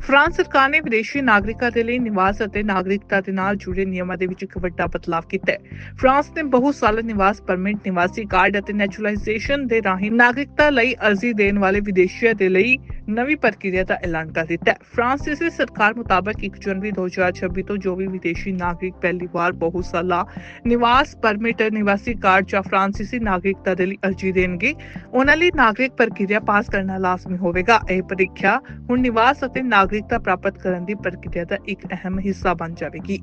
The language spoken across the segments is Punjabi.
ਫਰਾਂਸ ਸਰਕਾਰ ਨੇ ਵਿਦੇਸ਼ੀ ਨਾਗਰਿਕਾਂ ਦੇ ਲਈ ਨਿਵਾਸ ਅਤੇ ਨਾਗਰਿਕਤਾ ਦੇ ਨਾਲ ਜੁੜੇ ਨਿਯਮਾਂ ਦੇ ਵਿੱਚ ਇੱਕ ਵੱਡਾ ਬਦਲਾਅ ਕੀਤਾ ਹੈ। ਫਰਾਂਸ ਨੇ ਬਹੁਤ ਸਾਲ ਨਿਵਾਸ ਪਰਮਿਟ, ਨਿਵਾਸੀ ਕਾਰਡ ਅਤੇ ਨੈਚੁਰਲਾਈਜੇਸ਼ਨ ਦੇ ਰਾਹੀਂ ਨਾਗਰਿਕਤਾ ਲਈ ਅਰਜ਼ੀ ਦੇਣ ਵਾਲੇ ਵਿਦੇਸ਼ੀਆਂ ਦੇ ਲਈ ਨਵੀਂ ਪ੍ਰਕਿਰਿਆ ਦਾ ਐਲਾਨ ਕਰ ਦਿੱਤਾ ਹੈ। ਫਰਾਂਸੀਸੀ ਸਰਕਾਰ ਮੁਤਾਬਕ 1 ਜਨਵਰੀ 2026 ਤੋਂ ਜੋ ਵੀ ਵਿਦੇਸ਼ੀ ਨਾਗਰਿਕ ਪਹਿਲੀ ਵਾਰ ਬਹੁਤ ਸਾਲਾ ਨਿਵਾਸ ਪਰਮਿਟ, ਨਿਵਾਸੀ ਕਾਰਡ ਜਾਂ ਫਰਾਂਸੀਸੀ ਨਾਗਰਿਕਤਾ ਦੇ ਲਈ ਅਰਜ਼ੀ ਦੇਣਗੇ, ਉਹਨਾਂ ਲਈ ਨਾਗਰਿਕ ਪ੍ਰਕਿਰਿਆ ਪਾਸ ਕਰਨਾ ਲਾਜ਼ਮੀ ਹੋਵੇਗਾ। ਇਹ ਪ੍ਰੀਖਿਆ ਹੁਣ ਨਿਵਾਸ ਅਤੇ ਨਾਗਰਿਕਤਾ ਪ੍ਰਾਪਤ ਕਰਨ ਦੀ ਪ੍ਰਕਿਰਿਆ ਦਾ ਇੱਕ ਅਹਿਮ ਹਿੱਸਾ ਬਣ ਜਾਵੇਗੀ।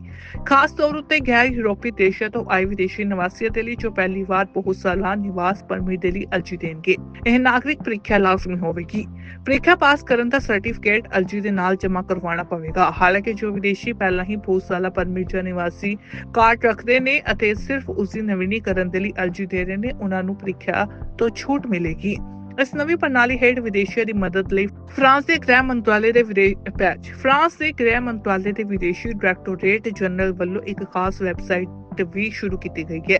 ਖਾਸ ਤੌਰ ਉੱਤੇ ਗੈਰ ਯੂਰਪੀ ਦੇਸ਼ਾਂ ਤੋਂ ਆਏ ਵਿਦੇਸ਼ੀ ਨਿਵਾਸੀਆਂ ਦੇ ਲਈ ਜੋ ਪਹਿਲੀ ਵਾਰ ਬਹੁਤ ਸਾਲਾ ਨਿਵਾਸ ਪਰਮਿਟ ਦੇ ਲਈ ਅਰਜ਼ੀ ਦੇਣਗੇ, ਇਹ ਨਾਗਰਿਕ ਪ੍ਰੀਖਿਆ ਲਾਜ਼ਮੀ ਹੋਵੇਗੀ। ਪ੍ਰੀਖਿਆ ਪਾਸ ਕਰਨ ਦਾ ਸਰਟੀਫਿਕੇਟ ਅਰਜ਼ੀ ਦੇ ਨਾਲ ਜਮ੍ਹਾਂ ਕਰਵਾਉਣਾ ਪਵੇਗਾ। ਹਾਲਾਂਕਿ ਜੋ ਵਿਦੇਸ਼ੀ ਪਹਿਲਾਂ ਹੀ ਬਹੁਤ ਸਾਲਾ ਪਰਮਿਟ ਜਾਂ ਨਿਵਾਸੀ ਕਾਰਡ ਰੱਖਦੇ ਨੇ ਅਤੇ ਸਿਰਫ ਉਸ ਦੀ ਨਵੀਨੀਕਰਨ ਦੇ ਲਈ ਅਰਜ਼ੀ ਦੇ ਰਹੇ ਨੇ, ਉਹਨਾਂ ਨੂੰ ਪ੍ਰੀਖਿਆ ਤੋਂ ਛੂਟ ਮਿਲੇਗੀ। ਇਸ ਨਵੀਂ ਪ੍ਰਣਾਲੀ ਹੇਠ ਵਿਦੇਸ਼ੀਆਂ ਦੀ ਮਦਦ ਲਈ ਫਰਾਂਸ ਦੇ ਗ੍ਰਹਿ ਮੰਤਰਾਲੇ ਦੇ ਪੈਚ ਫਰਾਂਸ ਦੇ ਗ੍ਰਹਿ ਮੰਤਰਾਲੇ ਦੇ ਵਿਦੇਸ਼ੀ ਡਾਇਰੈਕਟੋਰੇਟ ਜਨਰਲ ਵੱਲੋਂ ਇੱਕ ਖਾਸ ਵੈਬਸਾਈਟ ਵੀ ਸ਼ੁਰੂ ਕੀਤੀ ਗਈ ਹੈ,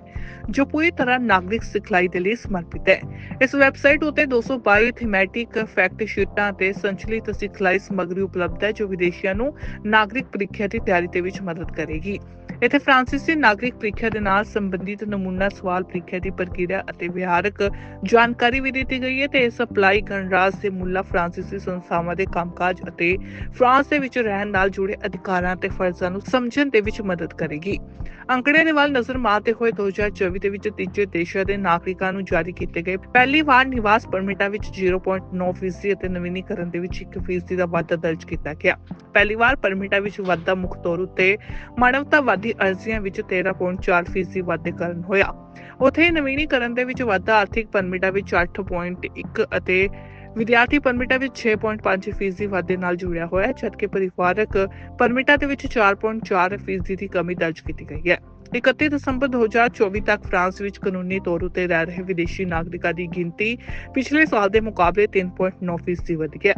ਜੋ ਪੂਰੀ ਤਰ੍ਹਾਂ ਨਾਗਰਿਕ ਸਿਖਲਾਈ ਦੇ ਲਈ ਸਮਰਪਿਤ ਹੈ। ਇਸ ਵੈਬਸਾਈਟ ਉਤੇ 222 ਥੀਮੈਟਿਕ ਫੈਕਟ ਸ਼ੀਟਾਂ ਤੇ ਸੰਚਲਿਤ ਸਿਖਲਾਈ ਸਮੱਗਰੀ ਉਪਲਬਧ ਹੈ, ਜੋ ਵਿਦੇਸ਼ੀਆਂ ਨੂੰ ਨਾਗਰਿਕ ਪ੍ਰੀਖਿਆ ਦੀ ਤਿਆਰੀ ਦੇ ਵਿੱਚ ਮਦਦ ਕਰੇਗੀ। ਇੱਥੇ ਫ੍ਰਾਂਸੀਸੀ ਨਾਗਰਿਕ ਪ੍ਰੀਖਿਆ ਦੇ ਨਾਲ ਸੰਬੰਧਿਤ ਨਮੂਨਾ ਸਵਾਲ ਪ੍ਰੀਖਿਆ ਦੀ ਪ੍ਰਕਿਰਿਆ ਅਤੇ ਵਿਹਾਰਕ ਜਾਣਕਾਰੀ ਵੀ ਦਿੱਤੀ ਗਈ ਹੈ ਤੇ ਇਸ ਅਪਲਾਈ ਗਣਰਾਜ ਦੇ ਮੁੱਲਾ ਫ੍ਰਾਂਸੀਸੀ ਸੰਸਥਾਵਾਂ ਦੇ ਕੰਮਕਾਜ ਅਤੇ ਫਰਾਂਸ ਦੇ ਵਿੱਚ ਰਹਿਣ ਨਾਲ ਜੁੜੇ ਅਧਿਕਾਰਾਂ ਤੇ ਫਰਜ਼ਾਂ ਨੂੰ ਸਮਝਣ ਦੇ ਵਿੱਚ ਮਦਦ ਕਰੇਗੀ। ਅੰਕੜੇ ਦੇ ਵੱਲ ਨਜ਼ਰ ਮਾਰਦੇ ਹੋਏ 2024 ਦੇ ਵਿੱਚ ਤੀਜੇ ਦੇਸ਼ਾਂ ਦੇ ਨਾਗਰਿਕਾਂ ਨੂੰ ਜਾਰੀ ਕੀਤੇ ਗਏ ਪਹਿਲੀ ਵਾਰ ਨਿਵਾਸ ਪਰਮਿਟਾਂ ਵਿੱਚ 0.9% ਅਤੇ ਨਵੀਨੀਕਰਨ ਦੇ ਵਿੱਚ 1% ਦਾ ਵਾਧਾ ਦਰਜ ਕੀਤਾ ਗਿਆ। ਪਹਿਲੀ ਵਾਰ ਪਰਮਿਟਾਂ ਵਿੱਚ ਵਾਧਾ ਮੁੱਖ ਤੌਰ ਉੱਤੇ ਮਾਨਵਤਾਵਾਦੀ ਅਰਜ਼ੀਆਂ ਵਿੱਚ 13.4% ਵਾਧੇ ਕਾਰਨ ਹੋਇਆ। ਉਥੇ ਨਵੀਨੀਕਰਨ ਦੇ ਵਿੱਚ ਵਾਧਾ ਆਰਥਿਕ ਪਰਮਿਟਾਂ ਵਿੱਚ 8.1 ਅਤੇ ਵਿਦਿਆਰਥੀ ਪਰਮਿਟਾਂ ਵਿੱਚ 6.5% ਵਾਧੇ ਨਾਲ ਜੁੜਿਆ ਹੋਇਆ ਹੈ, ਜਦਕਿ ਪਰਿਵਾਰਕ ਪਰਮਿਟਾਂ ਦੇ ਵਿੱਚ 4.4% ਦੀ ਕਮੀ ਦਰਜ ਕੀਤੀ ਗਈ ਹੈ। 31 ਦਸੰਬਰ 2024 ਤੱਕ ਫਰਾਂਸ ਵਿੱਚ ਕਾਨੂੰਨੀ ਤੌਰ ਉਤੇ ਰਹਿ ਰਹੇ ਵਿਦੇਸ਼ੀ ਨਾਗਰਿਕਾਂ ਦੀ ਗਿਣਤੀ ਪਿਛਲੇ ਸਾਲ ਦੇ ਮੁਕਾਬਲੇ 3.9% ਫੀਸਦੀ ਵਧ ਗਿਆ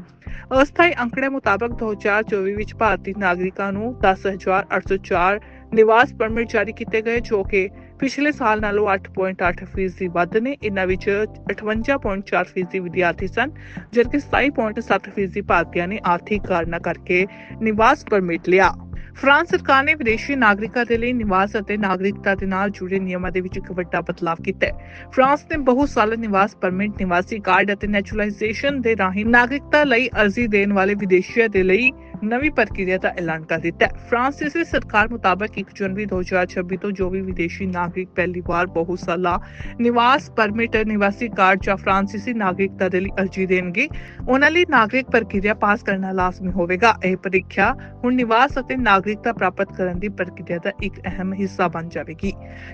ਅਸਥਾਈ ਅੰਕੜੇ ਮੁਤਾਬਕ 2024 ਵਿੱਚ ਭਾਰਤੀ ਨਾਗਰਿਕਾਂ ਨੂੰ 10804 ਨਿਵਾਸ ਪਰਮਿਟ ਜਾਰੀ ਕੀਤੇ ਗਏ, ਜੋ ਕਿ ਪਿਛਲੇ ਸਾਲ ਨਾਲੋਂ 8.8% ਵੱਧ ਨੇ। ਇਨ੍ਹਾਂ ਵਿੱਚ 58.4% ਵਿਦਿਆਰਥੀ ਸਨ, ਜਦਕਿ 27.7% ਭਾਰਤੀਆਂ ਨੇ ਆਰਥਿਕ ਕਾਰਨਾਂ ਕਰਕੇ ਨਿਵਾਸ ਪਰਮਿਟ ਲਿਆ। ਫਰਾਂਸ ਸਰਕਾਰ ਨੇ ਵਿਦੇਸ਼ੀ ਨਾਗਰਿਕਾਂ ਦੇ ਲਈ ਨਿਵਾਸ ਅਤੇ ਨਾਗਰਿਕਤਾ ਦੇ ਨਾਲ ਜੁੜੇ ਨਿਯਮਾਂ ਦੇ ਵਿੱਚ ਇੱਕ ਵੱਡਾ ਬਦਲਾਅ ਕੀਤਾ ਹੈ। ਫਰਾਂਸ ਨੇ ਬਹੁਤ ਸਾਲ ਨਿਵਾਸ ਪਰਮਿਟ, ਨਿਵਾਸੀ ਕਾਰਡ ਅਤੇ ਨੈਚੁਰਲਾਈਜੇਸ਼ਨ ਦੇ ਰਾਹੀਂ ਨਾਗਰਿਕਤਾ ਲਈ ਅਰਜ਼ੀ ਦੇਣ ਵਾਲੇ ਵਿਦੇਸ਼ੀਆਂ ਦੇ ਲਈ ਨਵੀਂ ਪ੍ਰਕਿਰਿਆ ਦਾ ਐਲਾਨ ਕਰ ਦਿੱਤਾ ਹੈ। ਫਰਾਂਸੀਸੀ ਸਰਕਾਰ ਮੁਤਾਬਕ 1 ਜਨਵਰੀ 2026 ਤੋਂ ਜੋ ਵੀ ਵਿਦੇਸ਼ੀ ਨਾਗਰਿਕ ਪਹਿਲੀ ਵਾਰ ਬਹੁਤ ਸਾਲਾ ਨਿਵਾਸ ਪਰਮਿਟ ਨਿਵਾਸੀ ਕਾਰਡ ਜਾਂ ਫਰਾਂਸੀਸੀ ਨਾਗਰਿਕਤਾ ਦੇ ਲਈ ਅਰਜ਼ੀ ਦੇਣਗੇ, ਉਹਨਾਂ ਲਈ ਨਾਗਰਿਕ ਪ੍ਰਕਿਰਿਆ ਪਾਸ ਕਰਨਾ ਲਾਜ਼ਮੀ ਹੋਵੇਗਾ। ਇਹ ਪ੍ਰੀਖਿਆ ਹੁਣ ਨਿਵਾਸ ਅਤੇ ਨਾਗਰਿਕਤਾ ਪ੍ਰਾਪਤ ਕਰਨ ਦੀ ਪ੍ਰਕਿਰਿਆ ਦਾ ਇੱਕ ਅਹਿਮ ਹਿੱਸਾ ਬਣ ਜਾਵੇਗੀ।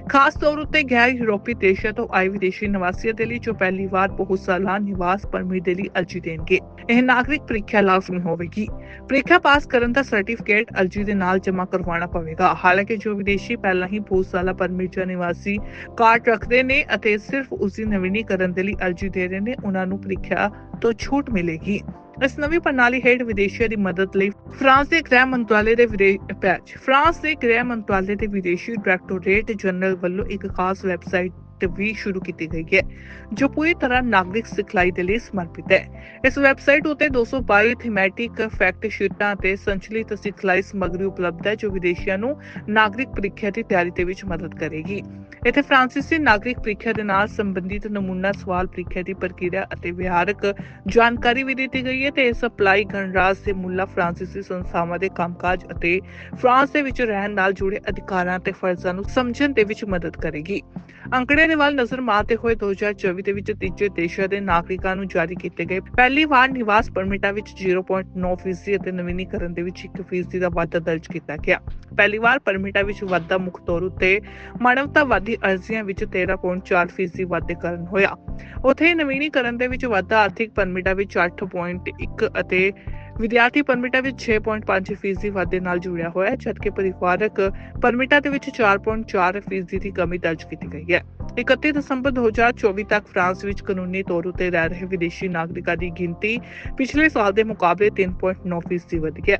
ਖਾਸ ਤੌਰ ਉੱਤੇ ਗੈਰ ਯੂਰਪੀ ਦੇਸ਼ਾਂ ਤੋਂ ਆਏ ਵਿਦੇਸ਼ੀ ਨਿਵਾਸੀਆਂ ਦੇ ਲਈ ਜੋ ਪਹਿਲੀ ਵਾਰ ਬਹੁਤ ਸਾਲਾ ਨਿਵਾਸ ਪਰਮਿਟ ਦੇ ਲਈ ਅਰਜ਼ੀ ਦੇਣਗੇ, ਇਹ ਨਾਗਰਿਕ ਪ੍ਰੀਖਿਆ ਲਾਜ਼ਮੀ ਹੋਵੇਗੀ। ਪ੍ਰੀਖਿਆ ਪਾਸ ਕਰਨ ਦਾ ਸਰਟੀਫਿਕੇਟ ਅਰਜ਼ੀ ਦੇ ਨਾਲ ਜਮ੍ਹਾਂ ਕਰਵਾਉਣਾ ਪਵੇਗਾ। ਹਾਲਾਂਕਿ ਜੋ ਵਿਦੇਸ਼ੀ ਪਹਿਲਾਂ ਹੀ ਬਹੁਤ ਪਰਮਿਟ ਜਾਂ ਨਿਵਾਸੀ ਕਾਰਡ ਰੱਖਦੇ ਨੇ ਅਤੇ ਸਿਰਫ ਉਸ ਦੀ ਨਵੀਨੀਕਰਨ ਦੇ ਲਈ ਅਰਜ਼ੀ ਦੇ ਰਹੇ ਨੇ, ਉਹਨਾਂ ਨੂੰ ਪ੍ਰੀਖਿਆ ਤੋਂ ਛੂਟ ਮਿਲੇਗੀ। ਇਸ ਨਵੀਂ ਪ੍ਰਣਾਲੀ ਹੇਠ ਵਿਦੇਸ਼ੀਆਂ ਦੀ ਮਦਦ ਲਈ ਫਰਾਂਸ ਦੇ ਗ੍ਰਹਿ ਮੰਤਰਾਲੇ ਦੇ ਪੈਚ। ਫਰਾਂਸ ਦੇ ਗ੍ਰਹਿ ਮੰਤਰਾਲੇ ਦੇ ਵਿਦੇਸ਼ੀ ਡਾਇਰੈਕਟੋਰੇਟ ਜਨਰਲ ਵੱਲੋਂ ਇੱਕ ਖਾਸ ਵੈਬਸਾਈਟ ਵੀ ਸ਼ੁਰੂ ਕੀਤੀ ਗਈ ਹੈ, ਜੋ ਪੂਰੀ ਤਰ੍ਹਾਂ ਨਾਗਰਿਕ ਸਿਖਲਾਈ ਦੇ ਲਈ ਸਮਰਪਿਤ ਹੈ। ਇਸ ਵੈਬਸਾਈਟ ਉਤੇ 222 ਥੀਮੈਟਿਕ ਫੈਕਟ ਸ਼ੀਟਾਂ ਤੇ ਸੰਚਲਿਤ ਸਿਖਲਾਈ ਸਮੱਗਰੀ ਉਪਲਬਧ ਹੈ, ਜੋ ਵਿਦੇਸ਼ੀਆਂ ਨੂੰ ਨਾਗਰਿਕ ਪ੍ਰੀਖਿਆ ਦੀ ਤਿਆਰੀ ਦੇ ਵਿੱਚ ਮਦਦ ਕਰੇਗੀ। ਇੱਥੇ ਫ੍ਰਾਂਸੀਸੀ ਨਾਗਰਿਕ ਪ੍ਰੀਖਿਆ ਦੇ ਨਾਲ ਸੰਬੰਧਿਤ ਨਮੂਨਾ ਸਵਾਲ ਪ੍ਰੀਖਿਆ ਦੀ ਪ੍ਰਕਿਰਿਆ ਅਤੇ ਵਿਹਾਰਕ ਜਾਣਕਾਰੀ ਵੀ ਦਿੱਤੀ ਗਈ ਹੈ ਤੇ ਇਸ ਅਪਲਾਈ ਗਣਰਾਜ ਦੇ ਮੁੱਲਾ ਫ੍ਰਾਂਸੀਸੀ ਸੰਸਥਾਵਾਂ ਦੇ ਕੰਮਕਾਜ ਅਤੇ ਫਰਾਂਸ ਦੇ ਵਿੱਚ ਰਹਿਣ ਨਾਲ ਜੁੜੇ ਅਧਿਕਾਰਾਂ ਤੇ ਫਰਜ਼ਾਂ ਨੂੰ ਸਮਝਣ ਦੇ ਵਿੱਚ ਮਦਦ ਕਰੇਗੀ। ਅੰਕੜੇ ਦੇ ਵੱਲ ਨਜ਼ਰ ਮਾਰਦੇ ਹੋਏ 2024 ਦੇ ਵਿੱਚ ਤੀਜੇ ਦੇਸ਼ਾਂ ਦੇ ਨਾਗਰਿਕਾਂ ਨੂੰ ਜਾਰੀ ਕੀਤੇ ਗਏ। ਪਹਿਲੀ ਵਾਰ ਨਿਵਾਸ ਪਰਮਿਟਾਂ ਵਿੱਚ 0.9% ਅਤੇ ਨਵੀਨੀਕਰਨ ਦੇ ਵਿੱਚ 1% ਦਾ ਵਾਧਾ ਦਰਜ ਕੀਤਾ ਗਿਆ। ਪਹਿਲੀ ਵਾਰ ਪਰਮਿਟਾਂ ਵਿੱਚ ਵਾਧਾ ਮੁੱਖ ਤੌਰ ਉੱਤੇ ਮਾਨਵਤਾਵਾਦੀ ਅਰਜ਼ੀਆਂ ਵਿੱਚ 13.4% ਵਾਧੇ ਕਾਰਨ ਹੋਇਆ। ਉਥੇ ਨਵੀਨੀਕਰਨ ਦੇ ਵਿੱਚ ਵਾਧਾ ਆਰਥਿਕ ਪਰਮਿਟਾਂ ਵਿੱਚ 8.1 ਅਤੇ ਵਿਦਿਆਰਥੀ ਪਰਮਿਟਾਂ ਵਿੱਚ 6.5% ਫੀਸਦੀ ਵਾਧੇ ਨਾਲ ਜੁੜਿਆ ਹੋਇਆ ਹੈ, ਜਦਕਿ ਪਰਿਵਾਰਕ ਪਰਮਿਟਾਂ ਦੇ ਵਿੱਚ 4.4% ਫੀਸਦੀ ਦੀ ਕਮੀ ਦਰਜ ਕੀਤੀ ਗਈ ਹੈ। 31 ਦਸੰਬਰ 2024 ਤੱਕ ਫਰਾਂਸ ਵਿੱਚ ਕਾਨੂੰਨੀ ਤੌਰ ਉਤੇ ਰਹਿ ਰਹੇ ਵਿਦੇਸ਼ੀ ਨਾਗਰਿਕਾਂ ਦੀ ਗਿਣਤੀ ਪਿਛਲੇ ਸਾਲ ਦੇ ਮੁਕਾਬਲੇ 3.9% ਫੀਸਦੀ ਵਧੀ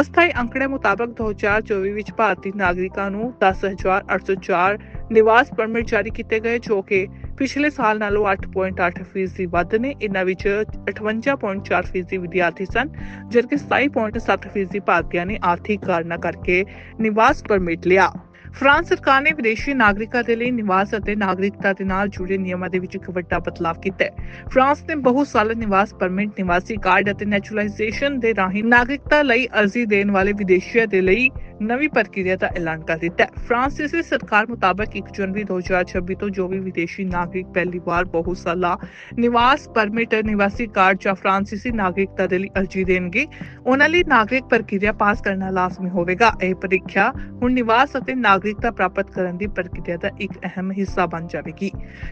ਅਸਥਾਈ ਅੰਕੜੇ ਮੁਤਾਬਕ 2024 ਵਿੱਚ ਭਾਰਤੀ ਨਾਗਰਿਕਾਂ ਨੂੰ 10804 ਨਿਵਾਸ ਪਰਮਿਟ ਜਾਰੀ ਕੀਤੇ ਗਏ, ਜੋ ਕਿ ਪਿਛਲੇ ਸਾਲ ਨਾਲੋਂ 8.8% ਫੀਸਦੀ ਵੱਧ ਨੇ। ਇਨ੍ਹਾਂ ਵਿੱਚ 58.4% ਫੀਸਦੀ ਵਿਦਿਆਰਥੀ ਸਨ, ਜਦਕਿ 27.7% ਫੀਸਦੀ ਭਾਰਤੀਆਂ ਨੇ ਆਰਥਿਕ ਕਾਰਨਾਂ ਕਰਕੇ ਨਿਵਾਸ ਪਰਮਿਟ ਲਿਆ। ਫਰਾਂਸ ਸਰਕਾਰ ਨੇ ਵਿਦੇਸ਼ੀ ਨਾਗਰਿਕਾਂ ਦੇ ਲਈ ਨਿਵਾਸ ਅਤੇ ਨਾਗਰਿਕਤਾ ਦੇ ਨਾਲ ਜੁੜੇ ਨਿਯਮਾਂ ਦੇ ਵਿੱਚ ਇੱਕ ਵੱਡਾ ਬਦਲਾਅ ਕੀਤਾ ਹੈ। ਫਰਾਂਸ ਨੇ ਬਹੁ ਸਾਲ ਨਿਵਾਸ ਪਰਮਿਟ, ਨਿਵਾਸੀ ਕਾਰਡ ਅਤੇ ਨੈਚੁਰਲਾਈਜੇਸ਼ਨ ਦੇ ਰਾਹੀਂ ਨਾਗਰਿਕਤਾ ਲਈ ਅਰਜ਼ੀ ਦੇਣ ਵਾਲੇ ਵਿਦੇਸ਼ੀਆਂ ਦੇ ਲਈ ਨਵੀਂ ਪ੍ਰਕਿਰਿਆ ਦਾ ਐਲਾਨ ਕਰ ਦਿੱਤਾ ਹੈ। ਫਰਾਂਸੀਸੀ ਸਰਕਾਰ ਮੁਤਾਬਕ 1 ਜਨਵਰੀ 2026 ਤੋਂ ਜੋ ਵੀ ਵਿਦੇਸ਼ੀ ਨਾਗਰਿਕ ਪਹਿਲੀ ਵਾਰ ਬਹੁਤ ਸਾਲਾ ਨਿਵਾਸ ਪਰਮਿਟ ਨਿਵਾਸੀ ਕਾਰਡ ਜਾਂ ਫਰਾਂਸੀਸੀ ਨਾਗਰਿਕਤਾ ਦੇ ਲਈ ਅਰਜ਼ੀ ਦੇਣਗੇ, ਉਹਨਾਂ ਲਈ ਨਾਗਰਿਕ ਪ੍ਰਕਿਰਿਆ ਪਾਸ ਕਰਨਾ ਲਾਜ਼ਮੀ ਹੋਵੇਗਾ। ਇਹ ਪ੍ਰੀਖਿਆ ਹੁਣ ਨਿਵਾਸ ਅਤੇ ਨਾਗਰਿਕਤਾ ਪ੍ਰਾਪਤ ਕਰਨ ਦੀ ਪ੍ਰਕਿਰਿਆ ਦਾ ਇੱਕ ਅਹਿਮ ਹਿੱਸਾ ਬਣ ਜਾਵੇਗੀ।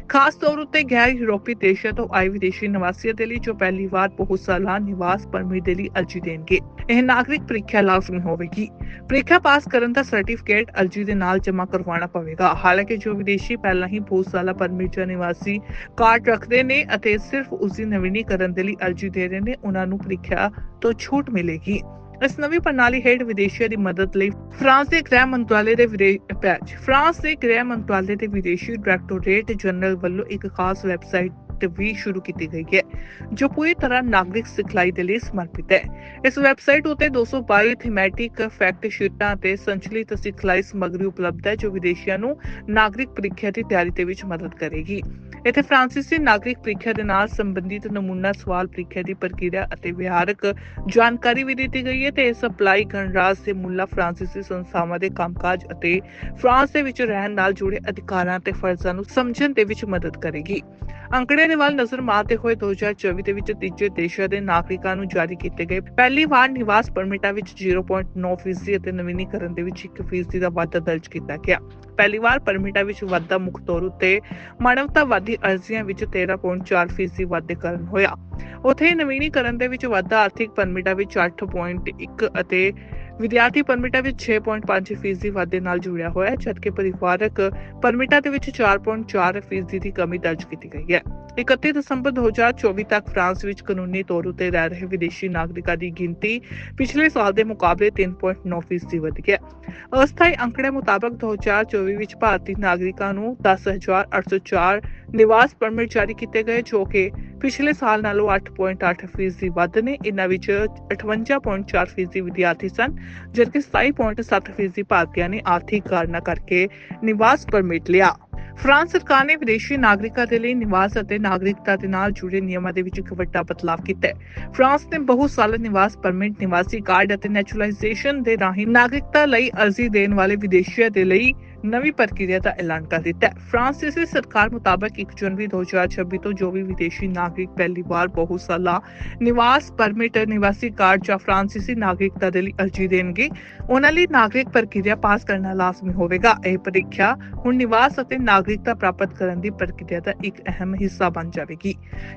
ਖਾਸ ਤੌਰ ਉੱਤੇ ਗੈਰ ਯੂਰਪੀ ਦੇਸ਼ਾਂ ਤੋਂ ਆਏ ਵਿਦੇਸ਼ੀ ਨਿਵਾਸੀਆਂ ਦੇ ਲਈ ਜੋ ਪਹਿਲੀ ਵਾਰ ਬਹੁਤ ਸਾਲਾ ਨਿਵਾਸ ਪਰਮਿਟ ਦੇ ਲਈ ਅਰਜ਼ੀ ਦੇਣਗੇ, ਇਹ ਨਾਗਰਿਕ ਪ੍ਰੀਖਿਆ ਲਾਜ਼ਮੀ ਹੋਵੇਗੀ। ਪ੍ਰੀਖਿਆ ਪਾਸ ਕਰਨ ਦਾ ਸਰਟੀਫਿਕੇਟ ਅਰਜ਼ੀ ਦੇ ਨਾਲ ਜਮ੍ਹਾਂ ਕਰਵਾਉਣਾ ਪਵੇਗਾ। ਹਾਲਾਂਕਿ ਜੋ ਵਿਦੇਸ਼ੀ ਪਹਿਲਾਂ ਹੀ ਬਹੁਤ ਪਰਮਿਟ ਜਾਂ ਨਿਵਾਸੀ ਕਾਰਡ ਰੱਖਦੇ ਨੇ ਅਤੇ ਸਿਰਫ ਉਸ ਦੀ ਨਵੀਨੀਕਰਨ ਦੇ ਲਈ ਅਰਜ਼ੀ ਦੇ ਰਹੇ ਨੇ, ਉਹਨਾਂ ਨੂੰ ਪ੍ਰੀਖਿਆ ਤੋਂ ਛੂਟ ਮਿਲੇਗੀ। ਇਸ ਨਵੀਂ ਪ੍ਰਣਾਲੀ ਹੇਠ ਵਿਦੇਸ਼ੀਆਂ ਦੀ ਮਦਦ ਲਈ ਫਰਾਂਸ ਦੇ ਗ੍ਰਹਿ ਮੰਤਰਾਲੇ ਦੇ ਵਿਦੇਸ਼ ਫਰਾਂਸ ਦੇ ਗ੍ਰਹਿ ਮੰਤਰਾਲੇ ਦੇ ਵਿਦੇਸ਼ੀ ਡਾਇਰੈਕਟੋਰੇਟ ਜਨਰਲ ਵੱਲੋਂ ਇੱਕ ਖਾਸ ਵੈਬਸਾਈਟ ਵੀ ਸ਼ੁਰੂ ਕੀਤੀ ਗਈ ਹੈ। ਜੋ ਪੂਰੀ ਤਰ੍ਹਾਂ ਨਾਗਰਿਕ ਸਿਖਲਾਈ ਦੇ ਲਈ ਸਮਰਪਿਤ ਹੈ। ਇਸ ਵੈਬਸਾਈਟ ਉਤੇ 222 ਥੀਮੈਟਿਕ ਫੈਕਟ ਸ਼ੀਟਾਂ ਤੇ ਸੰਚਲਿਤ ਸਿਖਲਾਈ ਸਮੱਗਰੀ ਉਪਲਬਧ ਹੈ, ਜੋ ਵਿਦੇਸ਼ੀਆਂ ਨੂੰ ਨਾਗਰਿਕ ਪ੍ਰੀਖਿਆ ਦੀ ਤਿਆਰੀ ਦੇ ਵਿੱਚ ਮਦਦ ਕਰੇਗੀ। ਇੱਥੇ ਫ੍ਰਾਂਸੀਸੀ ਨਾਗਰਿਕ ਪ੍ਰੀਖਿਆ ਦੇ ਨਾਲ ਸੰਬੰਧਿਤ ਨਮੂਨਾ ਸਵਾਲ ਪ੍ਰੀਖਿਆ ਦੀ ਪ੍ਰਕਿਰਿਆ ਅਤੇ ਵਿਹਾਰਕ ਜਾਣਕਾਰੀ ਵੀ ਦਿੱਤੀ ਗਈ ਹੈ ਤੇ ਇਸ ਅਪਲਾਈ ਗਣਰਾਜ ਦੇ ਮੁੱਲਾ ਫ੍ਰਾਂਸੀਸੀ ਸੰਸਥਾਵਾਂ ਦੇ ਕੰਮਕਾਜ ਅਤੇ ਫਰਾਂਸ ਦੇ ਵਿੱਚ ਰਹਿਣ ਨਾਲ ਜੁੜੇ ਅਧਿਕਾਰਾਂ ਤੇ ਫਰਜ਼ਾਂ ਨੂੰ ਸਮਝਣ ਦੇ ਵਿੱਚ ਮਦਦ ਕਰੇਗੀ। ਅੰਕੜੇ ਦੇ ਵੱਲ ਨਜ਼ਰ ਮਾਰਦੇ ਹੋਏ 2024 ਦੇ ਵਿੱਚ ਤੀਜੇ ਦੇਸ਼ਾਂ ਦੇ ਨਾਗਰਿਕਾਂ ਨੂੰ ਜਾਰੀ ਕੀਤੇ ਗਏ। ਪਹਿਲੀ ਵਾਰ ਨਿਵਾਸ ਪਰਮਿਟਾਂ ਵਿੱਚ 0.9% ਅਤੇ ਨਵੀਨੀਕਰਨ ਦੇ ਵਿੱਚ 1% ਦਾ ਵਾਧਾ ਦਰਜ ਕੀਤਾ ਗਿਆ। ਪਹਿਲੀ ਵਾਰ ਪਰਮਿਟਾਂ ਵਿੱਚ ਵਾਧਾ ਮੁੱਖ ਤੌਰ ਉੱਤੇ ਮਾਨਵਤਾਵਾਦੀ ਅਰਜ਼ੀਆਂ ਵਿੱਚ 13.4% ਫੀਸਦੀ ਵਾਧੇ ਕਾਰਨ ਹੋਇਆ। ਉਥੇ ਨਵੀਨੀਕਰਨ ਦੇ ਵਿੱਚ ਵਾਧਾ ਆਰਥਿਕ ਪਰਮਿਟਾਂ ਵਿੱਚ 8.1 ਅਤੇ ਵਿਦਿਆਰਥੀ ਪਰਮਿਟਾਂ ਵਿੱਚ 6.5% ਵਾਧੇ ਨਾਲ ਜੁੜਿਆ ਹੋਇਆ ਹੈ, ਜਦਕਿ ਪਰਿਵਾਰਕ ਪਰਮਿਟਾਂ ਦੇ ਵਿੱਚ 4.4% ਦੀ ਕਮੀ ਦਰਜ ਕੀਤੀ ਗਈ ਹੈ। 31 ਦਸੰਬਰ 2024 ਤੱਕ ਫਰਾਂਸ ਵਿੱਚ ਕਾਨੂੰਨੀ ਤੌਰ ਉਤੇ ਰਹਿ ਰਹੇ ਵਿਦੇਸ਼ੀ ਨਾਗਰਿਕਾਂ ਦੀ ਗਿਣਤੀ ਪਿਛਲੇ ਸਾਲ ਦੇ ਮੁਕਾਬਲੇ 3.9% ਫੀਸਦੀ ਵਧੀ ਹੈ। ਅਸਥਾਈ ਅੰਕੜੇ ਮੁਤਾਬਕ 2024 ਵਿੱਚ ਭਾਰਤੀ ਨਾਗਰਿਕਾਂ ਨੂੰ 10804 ਨਿਵਾਸ ਪਰਮਿਟ ਜਾਰੀ ਕੀਤੇ ਗਏ, ਜੋ ਕਿ ਪਿਛਲੇ ਸਾਲ ਨਾਲੋਂ 8.8% ਫੀਸਦੀ ਨੇ। ਇਨ੍ਹਾਂ ਵਿੱਚ 58.4% ਵਿਦਿਆਰਥੀ ਸਨ, ਜਦਕਿ 27.7% ਭਾਰਤੀਆਂ ਨੇ ਆਰਥਿਕ ਕਾਰਨਾਂ ਕਰਕੇ ਨਿਵਾਸ ਪਰਮਿਟ ਲਿਆ। ਫਰਾਂਸ ਸਰਕਾਰ ਨੇ ਵਿਦੇਸ਼ੀ ਨਾਗਰਿਕਾਂ ਦੇ ਲਈ ਨਿਵਾਸ ਅਤੇ ਨਾਗਰਿਕਤਾ ਦੇ ਨਾਲ ਜੁੜੇ ਨਿਯਮਾਂ ਦੇ ਵਿੱਚ ਇੱਕ ਵੱਡਾ ਬਦਲਾਅ ਕੀਤਾ ਹੈ। ਫਰਾਂਸ ਨੇ ਬਹੁਤ ਸਾਲ ਨਿਵਾਸ ਪਰਮਿਟ, ਨਿਵਾਸੀ ਕਾਰਡ ਅਤੇ ਨੈਚੁਰਲਾਈਜੇਸ਼ਨ ਦੇ ਰਾਹੀਂ ਨਾਗਰਿਕਤਾ ਲਈ ਅਰਜ਼ੀ ਦੇਣ ਵਾਲੇ ਵਿਦੇਸ਼ੀਆਂ ਦੇ ਲਈ ਨਵੀਂ ਪ੍ਰਕਿਰਿਆ ਦਾ ਐਲਾਨ ਕਰ ਦਿੱਤਾ ਹੈ। ਫਰਾਂਸੀਸੀ ਸਰਕਾਰ ਮੁਤਾਬਕ 1 ਜਨਵਰੀ 2026 ਤੋਂ ਜੋ ਵੀ ਵਿਦੇਸ਼ੀ ਨਾਗਰਿਕ ਪਹਿਲੀ ਵਾਰ ਬਹੁਤ ਸਾਲਾ ਨਿਵਾਸ ਪਰਮਿਟ ਨਿਵਾਸੀ ਕਾਰਡ ਜਾਂ ਫਰਾਂਸੀਸੀ ਨਾਗਰਿਕਤਾ ਦੇ ਲਈ ਅਰਜ਼ੀ ਦੇਣਗੇ, ਉਹਨਾਂ ਲਈ ਨਾਗਰਿਕ ਪ੍ਰਕਿਰਿਆ ਪਾਸ ਕਰਨਾ ਲਾਜ਼ਮੀ ਹੋਵੇਗਾ। ਇਹ ਪ੍ਰੀਖਿਆ ਹੁਣ ਨਿਵਾਸ ਅਤੇ ਨਾਗਰਿਕਤਾ ਪ੍ਰਾਪਤ ਕਰਨ ਦੀ ਪ੍ਰਕਿਰਿਆ ਦਾ ਇੱਕ ਅਹਿਮ ਹਿੱਸਾ ਬਣ ਜਾਵੇਗੀ।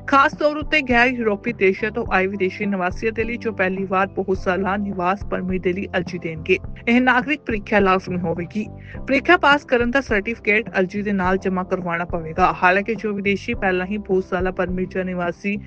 ਖਾਸ ਤੌਰ ਉੱਤੇ ਗੈਰ ਯੂਰਪੀ ਦੇਸ਼ਾਂ ਤੋਂ ਆਏ ਵਿਦੇਸ਼ੀ ਨਿਵਾਸੀਆਂ ਦੇ ਲਈ ਜੋ ਪਹਿਲੀ ਵਾਰ ਬਹੁਤ ਸਾਲਾ ਨਿਵਾਸ ਪਰਮਿਟ ਦੇ ਲਈ ਅਰਜ਼ੀ ਦੇਣਗੇ, ਇਹ ਨਾਗਰਿਕ ਪ੍ਰੀਖਿਆ ਲਾਜ਼ਮੀ ਹੋਵੇਗੀ। ਪ੍ਰੀਖਿਆ ਪਾਸ ਕਰਨ ਦਾ ਸਰਟੀਫਿਕੇਟ ਅਰਜ਼ੀ ਦੇ ਨਾਲ ਜਮ੍ਹਾਂ ਕਰਵਾਉਣਾ ਪਵੇਗਾ। ਹਾਲਾਂਕਿ ਜੋ ਵਿਦੇਸ਼ੀ ਪਹਿਲਾਂ ਹੀ ਬਹੁਤ ਸਾਲਾ ਪਰਮਿਟ ਜਾਂ ਨਿਵਾਸੀ